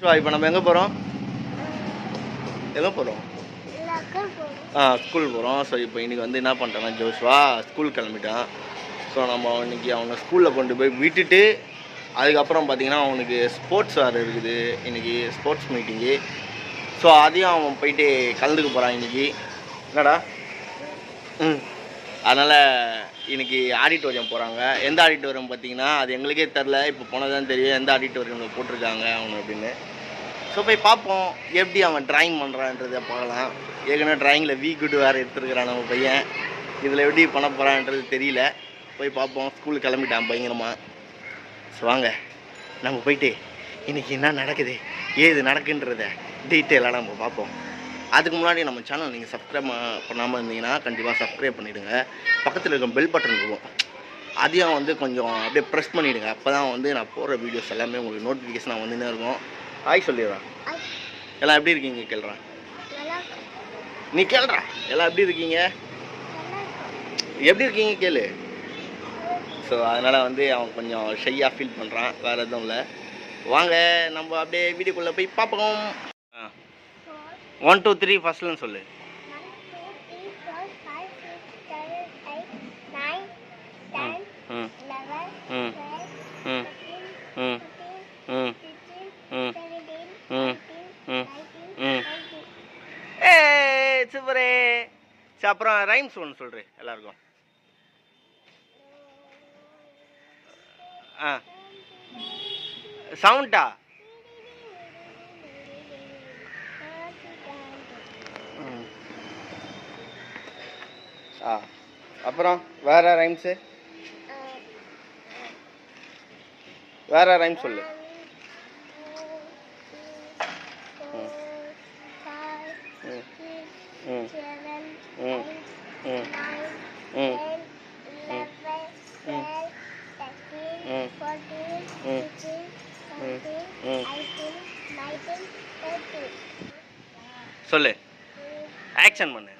So இப்போ நம்ம எங்கே போகிறோம் எங்கே போகிறோம் ஆ ஸ்கூல் போகிறோம் ஸோ இப்போ இன்றைக்கி வந்து என்ன பண்ணிட்டோன்னா ஜோஷ்வா? ஸ்கூல் கிளம்பிட்டான். ஸோ நம்ம இன்னைக்கு அவனை ஸ்கூலில் கொண்டு போய் விட்டுட்டு அதுக்கப்புறம் பார்த்தீங்கன்னா அவனுக்கு ஸ்போர்ட்ஸ் வேறு இருக்குது. இன்றைக்கி ஸ்போர்ட்ஸ் மீட்டிங்கு ஸோ அதையும் அவன் போயிட்டு கலந்துக்க போகிறான் இன்றைக்கி என்னடா? ம். அதனால் இன்னைக்கு ஆடிட்டோரியம் போகிறாங்க எந்த ஆடிட்டோரியம் பார்த்தீங்கன்னா அது எங்களுக்கே தெரில இப்போ போனதான் தெரியும். எந்த ஆடிட்டோரியம் போட்டிருக்காங்க அவனு அப்படின்னு. ஸோ போய் பார்ப்போம். எப்படி அவன் ட்ராயிங் பண்ணுறான்றதை பார்க்கலாம். ஏற்கனவே ட்ராயிங்கில் வீ குட் வேறு எடுத்துருக்கிறான் நம்ம பையன். இதில் எப்படி பண்ண போகிறான்றது தெரியல. போய் பார்ப்போம். ஸ்கூலுக்கு கிளம்பிட்டான் பயங்கரமாக ஸோ வாங்க. நம்ம போயிட்டு இன்றைக்கி என்ன நடக்குது? ஏது நடக்குன்றத டீட்டெயிலாக நம்ம பார்ப்போம். அதுக்கு முன்னாடி நம்ம சேனல் நீங்கள் சப்ஸ்கிரைப் பண்ணாமல் இருந்தீங்கன்னா கண்டிப்பாக சப்ஸ்கிரைப் பண்ணிவிடுங்க பக்கத்தில் இருக்க பெல் பட்டன் இருக்கும். அதையும் வந்து கொஞ்சம் அப்படியே ப்ரெஸ் பண்ணிவிடுங்க அப்போ தான் வந்து நான் போடுற வீடியோஸ் எல்லாமே உங்களுக்கு நோட்டிஃபிகேஷன் வந்துன்னே இருக்கும். ஹாய் சொல்லிடுறேன் எல்லாம் எப்படி இருக்கீங்க கேள்றேன் நீ கேள்றா. எல்லாம் எப்படி இருக்கீங்க? எப்படி இருக்கீங்க கேளு. ஸோ அதனால் வந்து அவன் கொஞ்சம் ஷையாக ஃபீல் பண்ணுறான் வேறு எதுவும் இல்லை. வாங்க நம்ம அப்படியே வீடியோக்குள்ளே போய் பார்ப்போம். ஒன் டூ த்ரீ ஃபர்ஸ்ட்லன்னு சொல்லு. சூப்பரே. சரி அப்புறம் ரைம்ஸ் ஒன்று சொல்கிறேன் எல்லாருக்கும். ஆ. சவுண்டா ஆ. அப்புறம் வேற ரைம்ஸு? வேற ரைம் சொல்லு. ம் ம் ம் ம் ம் சொல்லு. ஆக்ஷன் பண்ணு.